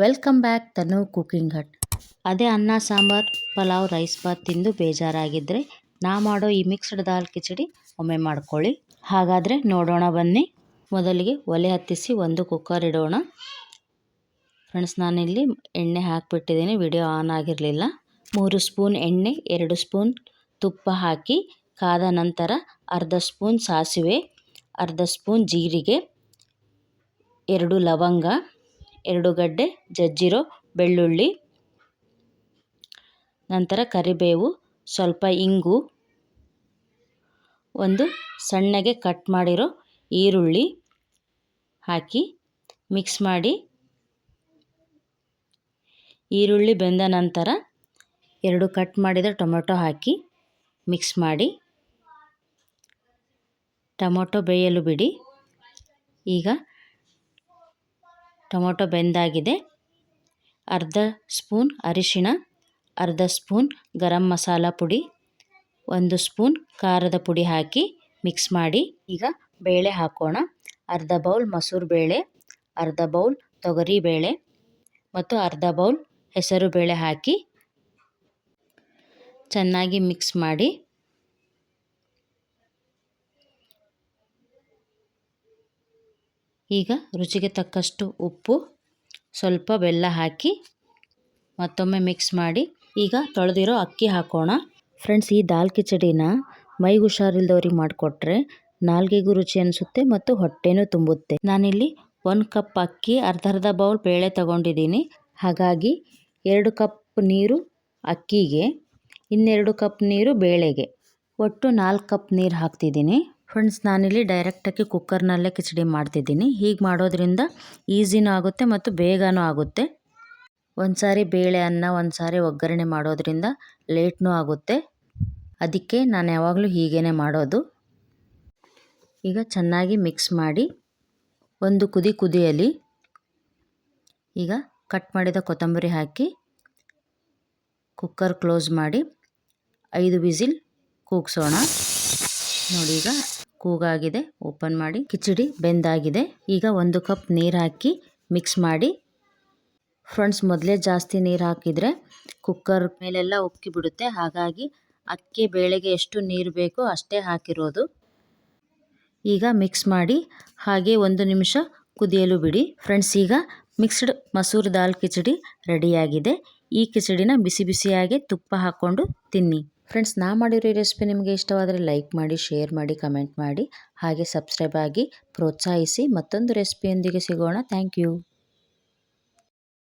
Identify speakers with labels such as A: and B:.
A: Welcome back Tanu cooking hut ಅದೇ ಅನ್ನ, sambar, pulao rice Baat ತಿಂದು ಬೇಜಾರಾಗಿದ್ದರೆ ನಾ ಮಾಡೋ ಈ ಮಿಕ್ಸ್ಡ್ ದಾಲ್ ಕಿಚಡಿ ಒಮ್ಮೆ ಮಾಡ್ಕೊಳ್ಳಿ. ಹಾಗಾದರೆ ನೋಡೋಣ ಬನ್ನಿ. ಮೊದಲಿಗೆ ಒಲೆ ಹತ್ತಿಸಿ ಒಂದು ಕುಕ್ಕರ್ ಇಡೋಣ. ಫ್ರೆಂಡ್ಸ್ ನಾನಿಲ್ಲಿ ಎಣ್ಣೆ ಹಾಕಿಬಿಟ್ಟಿದ್ದೀನಿ. ವಿಡಿಯೋ ಆನ್ ಆಗಿರಲಿಲ್ಲ. ಮೂರು ಸ್ಪೂನ್ ಎಣ್ಣೆ, ಎರಡು ಸ್ಪೂನ್ ತುಪ್ಪ ಹಾಕಿ, ಕಾದ ನಂತರ ಅರ್ಧ ಸ್ಪೂನ್ ಸಾಸಿವೆ, ಅರ್ಧ ಸ್ಪೂನ್ ಜೀರಿಗೆ, ಎರಡು ಲವಂಗ ಎರಡು ಗಡ್ಡೆ ಜಜ್ಜಿರೋ, ಬೆಳ್ಳುಳ್ಳಿ, ನಂತರ ಕರಿಬೇವು, ಸ್ವಲ್ಪ ಇಂಗು, ಒಂದು ಸಣ್ಣಗೆ ಕಟ್ ಮಾಡಿರೋ ಈರುಳ್ಳಿ ಹಾಕಿ ಮಿಕ್ಸ್ ಮಾಡಿ ಈರುಳ್ಳಿ ಬೆಂದ ನಂತರ ಎರಡು ಕಟ್ ಮಾಡಿದ ಟೊಮೆಟೊ ಹಾಕಿ ಮಿಕ್ಸ್ ಮಾಡಿ. ಟೊಮೊಟೊ ಬೇಯಲು ಬಿಡಿ. ಈಗ ಟೊಮೊಟೊ ಬೆಂದಾಗಿದೆ. ಅರ್ಧ ಸ್ಪೂನ್ ಅರಿಶಿಣ, ಅರ್ಧ ಸ್ಪೂನ್ ಗರಂ ಮಸಾಲ ಪುಡಿ, ಒಂದು ಸ್ಪೂನ್ ಖಾರದ ಪುಡಿ ಹಾಕಿ ಮಿಕ್ಸ್ ಮಾಡಿ ಈಗ ಬೇಳೆ ಹಾಕೋಣ. ಅರ್ಧ ಬೌಲ್ ಮಸೂರು ಬೇಳೆ, ಅರ್ಧ ಬೌಲ್ ತೊಗರಿ ಬೇಳೆ ಮತ್ತು ಅರ್ಧ ಬೌಲ್ ಹೆಸರು ಬೇಳೆ ಹಾಕಿ ಚೆನ್ನಾಗಿ ಮಿಕ್ಸ್ ಮಾಡಿ ಈಗ ರುಚಿಗೆ ತಕ್ಕಷ್ಟು ಉಪ್ಪು, ಸ್ವಲ್ಪ ಬೆಲ್ಲ ಹಾಕಿ ಮತ್ತೊಮ್ಮೆ ಮಿಕ್ಸ್ ಮಾಡಿ. ಈಗ ತೊಳೆದಿರೋ ಅಕ್ಕಿ ಹಾಕೋಣ. ಫ್ರೆಂಡ್ಸ್ ಈ ದಾಲ್ ಕಿಚಡಿನ ಮೈಗೆ ಹುಷಾರಿಲ್ದವ್ರಿಗೆ ಮಾಡಿಕೊಟ್ರೆ ನಾಲ್ಗೆಗೂ ರುಚಿ ಅನಿಸುತ್ತೆ ಮತ್ತು ಹೊಟ್ಟೆನೂ ತುಂಬುತ್ತೆ. ನಾನಿಲ್ಲಿ ಒಂದು ಕಪ್ ಅಕ್ಕಿ ಅರ್ಧ ಅರ್ಧ ಬೌಲ್ ಬೇಳೆ ತಗೊಂಡಿದ್ದೀನಿ. ಹಾಗಾಗಿ ಎರಡು ಕಪ್ ನೀರು ಅಕ್ಕಿಗೆ, ಇನ್ನೆರಡು ಕಪ್ ನೀರು ಬೇಳೆಗೆ. ಒಟ್ಟು ನಾಲ್ಕು ಕಪ್ ನೀರು ಹಾಕ್ತಿದ್ದೀನಿ. ಫ್ರೆಂಡ್ಸ್ ನಾನಿಲ್ಲಿ ಡೈರೆಕ್ಟಾಗಿ ಕುಕ್ಕರ್ನಲ್ಲೇ ಕಿಚಡಿ ಮಾಡ್ತಿದ್ದೀನಿ. ಹೀಗೆ ಮಾಡೋದ್ರಿಂದ ಈಸಿನೂ ಆಗುತ್ತೆ ಮತ್ತು ಬೇಗನೂ ಆಗುತ್ತೆ. ಒಂದು ಸಾರಿ ಬೇಳೆ ಅನ್ನ ಒಂದು ಸಾರಿ ಒಗ್ಗರಣೆ ಮಾಡೋದ್ರಿಂದ ಲೇಟ್ನೂ ಆಗುತ್ತೆ. ಅದಕ್ಕೆ ನಾನು ಯಾವಾಗಲೂ ಹೀಗೇ ಮಾಡೋದು. ಈಗ ಚೆನ್ನಾಗಿ ಮಿಕ್ಸ್ ಮಾಡಿ ಒಂದು ಕುದಿ ಕುದಿಯಲಿ ಈಗ ಕಟ್ ಮಾಡಿದ ಕೊತ್ತಂಬರಿ ಹಾಕಿ ಕುಕ್ಕರ್ ಕ್ಲೋಸ್ ಮಾಡಿ ಐದು ವಿಸಿಲ್ ಕೂಗಿಸೋಣ. ನೋಡಿ ಈಗ ಕೂಗಾಗಿದೆ, ಓಪನ್ ಮಾಡಿ. ಕಿಚಡಿ ಬೆಂದಾಗಿದೆ. ಈಗ ಒಂದು ಕಪ್ ನೀರು ಹಾಕಿ ಮಿಕ್ಸ್ ಮಾಡಿ. ಫ್ರೆಂಡ್ಸ್, ಮೊದಲೇ ಜಾಸ್ತಿ ನೀರು ಹಾಕಿದರೆ ಕುಕ್ಕರ್ ಮೇಲೆಲ್ಲ ಉಕ್ಕಿ ಬಿಡುತ್ತೆ ಹಾಗಾಗಿ ಅಕ್ಕಿ ಬೇಳೆಗೆ ಎಷ್ಟು ನೀರು ಬೇಕೋ ಅಷ್ಟೇ ಹಾಕಿರೋದು. ಈಗ ಮಿಕ್ಸ್ ಮಾಡಿ ಹಾಗೆ ಒಂದು ನಿಮಿಷ ಕುದಿಯಲು ಬಿಡಿ. ಫ್ರೆಂಡ್ಸ್, ಈಗ ಮಿಕ್ಸ್ಡ್ ಮಸೂರ್ ದಾಲ್ ಕಿಚಡಿ ರೆಡಿಯಾಗಿದೆ. ಈ ಕಿಚಡಿನ ಬಿಸಿ ಬಿಸಿಯಾಗಿ ತುಪ್ಪ ಹಾಕ್ಕೊಂಡು ತಿನ್ನಿ. ಫ್ರೆಂಡ್ಸ್, ನಾ ಮಾಡಿರೋ ಈ ರೆಸಿಪಿ ನಿಮಗೆ ಇಷ್ಟವಾದರೆ ಲೈಕ್ ಮಾಡಿ, ಶೇರ್ ಮಾಡಿ, ಕಮೆಂಟ್ ಮಾಡಿ, ಹಾಗೆ ಸಬ್ಸ್ಕ್ರೈಬ್ ಆಗಿ ಪ್ರೋತ್ಸಾಹಿಸಿ ಮತ್ತೊಂದು ರೆಸಿಪಿಯೊಂದಿಗೆ ಸಿಗೋಣ. Thank you.